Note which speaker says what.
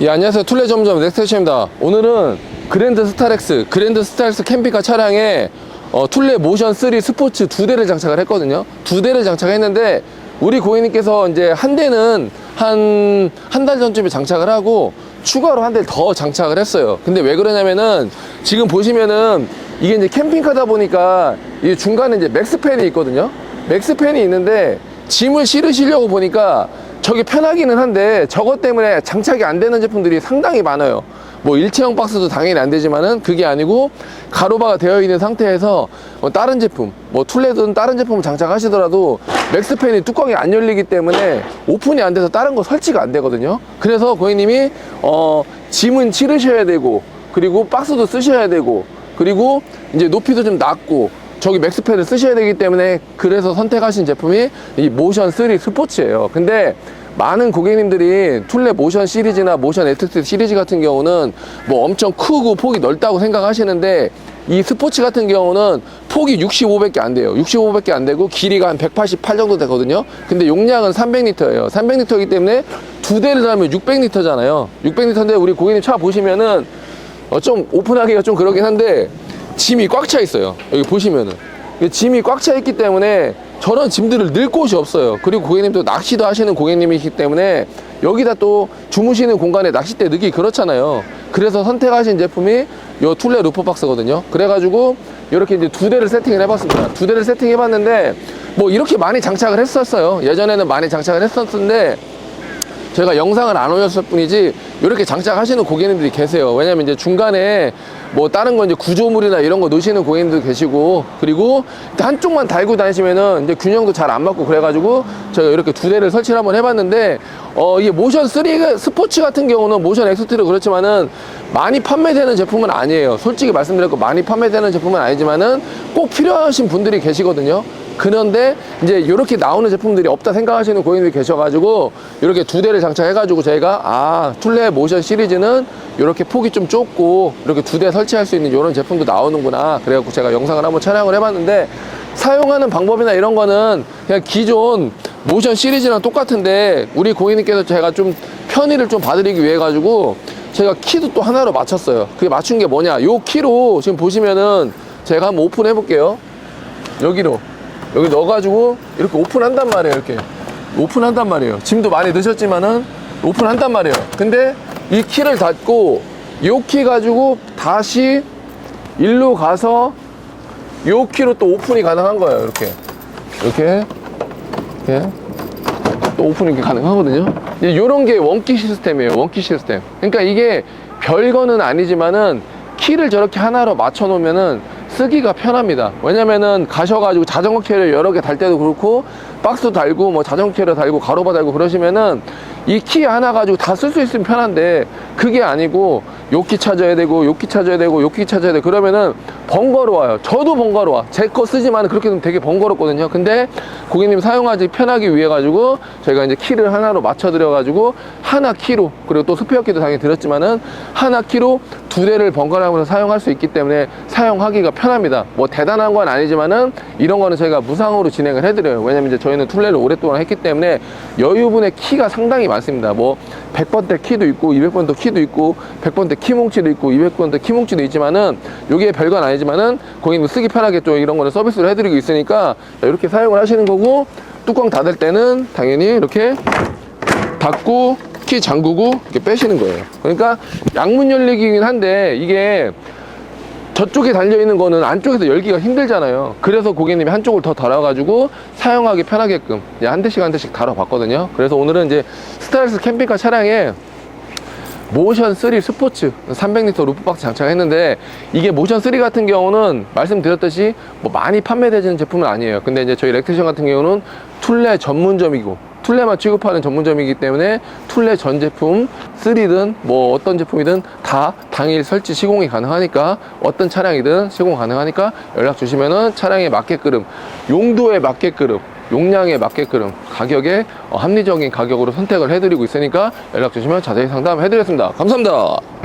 Speaker 1: 예, 안녕하세요. 툴레 점점 넥스테이션입니다. 오늘은 그랜드 스타렉스, 그랜드 스타렉스 캠핑카 차량에 어, 툴레 모션 3 스포츠 두 대를 장착을 했거든요. 두 대를 장착했는데 우리 고객님께서 이제 한 대는 한 한 달 전쯤에 장착을 하고 추가로 한대더 장착을 했어요. 근데 왜 그러냐면은 지금 보시면은 이게 이제 캠핑카다 보니까 이 중간에 이제 맥스팬이 있거든요. 맥스팬이 있는데 짐을 실으시려고 보니까 저게 편하기는 한데 저것 때문에 장착이 안 되는 제품들이 상당히 많아요. 뭐 일체형 박스도 당연히 안 되지만은 그게 아니고 가로바가 되어 있는 상태에서 뭐 다른 제품, 뭐 툴레든 다른 제품을 장착하시더라도 맥스팬이 뚜껑이 안 열리기 때문에 오픈이 안 돼서 다른 거 설치가 안 되거든요. 그래서 고객님이 어 짐은 치르셔야 되고 그리고 박스도 쓰셔야 되고 그리고 이제 높이도 좀 낮고 저기 맥스팬을 쓰셔야 되기 때문에 그래서 선택하신 제품이 이 모션 3 스포츠예요. 근데 많은 고객님들이 툴레 모션 시리즈나 모션 엑스트 시리즈 같은 경우는 뭐 엄청 크고 폭이 넓다고 생각하시는데 이 스포츠 같은 경우는 폭이 65밖에 안 돼요. 65밖에 안 되고 길이가 한 188 정도 되거든요. 근데 용량은 300리터예요. 300리터이기 때문에 두 대를 달면 600리터잖아요. 600리터인데 우리 고객님 차 보시면은 어, 좀 오픈하기가 좀 그러긴 한데 짐이 꽉 차 있어요. 여기 보시면은. 이 짐이 꽉 차 있기 때문에 저런 짐들을 넣을 곳이 없어요. 그리고 고객님도 낚시도 하시는 고객님이기 때문에 여기다 또 주무시는 공간에 낚싯대 넣기 그렇잖아요. 그래서 선택하신 제품이 요 툴레 루프박스거든요. 그래가지고 이렇게 이제 두 대를 세팅을 해봤습니다. 두 대를 세팅해봤는데 뭐 이렇게 많이 장착을 했었어요. 예전에는 많이 장착을 했었는데 저희가 영상을 안 올렸을 뿐이지 이렇게 장착하시는 고객님들이 계세요. 왜냐면 이제 중간에 뭐 다른 거 이제 구조물이나 이런 거 넣으시는 고객님도 계시고 그리고 한쪽만 달고 다니시면은 이제 균형도 잘 안 맞고 그래가지고 저희가 이렇게 두 대를 설치를 한번 해봤는데 어 이게 모션 3 스포츠 같은 경우는 모션 엑스트로 그렇지만은 많이 판매되는 제품은 아니에요. 솔직히 말씀드렸고 많이 판매되는 제품은 아니지만은 꼭 필요하신 분들이 계시거든요. 그런데 이제 이렇게 나오는 제품들이 없다 생각하시는 고객님이 계셔가지고 이렇게 두 대를 장착해가지고 저희가 아 툴레 모션 시리즈는 이렇게 폭이 좀 좁고 이렇게 두 대 설치할 수 있는 이런 제품도 나오는구나. 그래갖고 제가 영상을 한번 촬영을 해봤는데 사용하는 방법이나 이런 거는 그냥 기존 모션 시리즈랑 똑같은데 우리 고객님께서 제가 좀 편의를 좀 봐드리기 위해 가지고 제가 키도 또 하나로 맞췄어요. 그게 맞춘 게 뭐냐? 요 키로 지금 보시면은 제가 한번 오픈해 볼게요. 여기로. 여기 넣어가지고 이렇게 오픈한단 말이에요 이렇게. 오픈한단 말이에요. 짐도 많이 넣으셨지만은 오픈한단 말이에요. 근데 이 키를 닫고 요 키 가지고 다시 일로 가서 요 키로 또 오픈이 가능한 거예요 이렇게. 이렇게. 이렇게. 또 오픈이 가능하거든요. 이제 요런 게 원키 시스템이에요 원키 시스템. 그러니까 이게 별거는 아니지만은 키를 저렇게 하나로 맞춰 놓으면은 쓰기가 편합니다. 왜냐면은 가셔가지고 자전거 캐리어 여러 개 달 때도 그렇고 박스 달고 뭐 자전거 캐리어 달고 가로바 달고 그러시면은 이 키 하나 가지고 다 쓸 수 있으면 편한데 그게 아니고 요키 찾아야 되고 요키 찾아야 되고 요키 찾아야 돼. 그러면은 번거로워요. 저도 번거로워. 제 거 쓰지만 그렇게 되면 되게 번거롭거든요. 근데 고객님 사용하기 편하기 위해 가지고 저희가 이제 키를 하나로 맞춰 드려 가지고 하나 키로 그리고 또 스페어 키도 당연히 드렸지만은 하나 키로 두 대를 번갈아가면서 사용할 수 있기 때문에 사용하기가 편합니다. 뭐 대단한 건 아니지만은 이런 거는 저희가 무상으로 진행을 해드려요. 왜냐면 이제 저희는 툴레를 오랫동안 했기 때문에 여유분의 키가 상당히 많습니다. 뭐 100번대 키도 있고 200번대 키도 있고 100번대 키 뭉치도 있고 200번대 키 뭉치도 있지만은 이게 별건 아니 지만은 고객님 쓰기 편하게 좀 이런 거는 서비스를 해드리고 있으니까 이렇게 사용을 하시는 거고 뚜껑 닫을 때는 당연히 이렇게 닫고 키 잠그고 이렇게 빼시는 거예요. 그러니까 양문 열리기긴 한데 이게 저쪽에 달려 있는 거는 안쪽에서 열기가 힘들잖아요. 그래서 고객님이 한쪽을 더 달아가지고 사용하기 편하게끔 한 대씩 한 대씩 달아봤거든요. 그래서 오늘은 이제 스타일스 캠핑카 차량에 모션 3 스포츠 300리터 루프박스 장착했는데 이게 모션 3 같은 경우는 말씀드렸듯이 뭐 많이 판매되는 제품은 아니에요. 근데 이제 저희 렉트션 같은 경우는 툴레 전문점이고 툴레만 취급하는 전문점이기 때문에 툴레 전 제품 3든 뭐 어떤 제품이든 다 당일 설치 시공이 가능하니까 어떤 차량이든 시공 가능하니까 연락 주시면은 차량에 맞게끔 용도에 맞게끔 용량에 맞게끔 가격에 어, 합리적인 가격으로 선택을 해드리고 있으니까 연락 주시면 자세히 상담해 드리겠습니다. 감사합니다.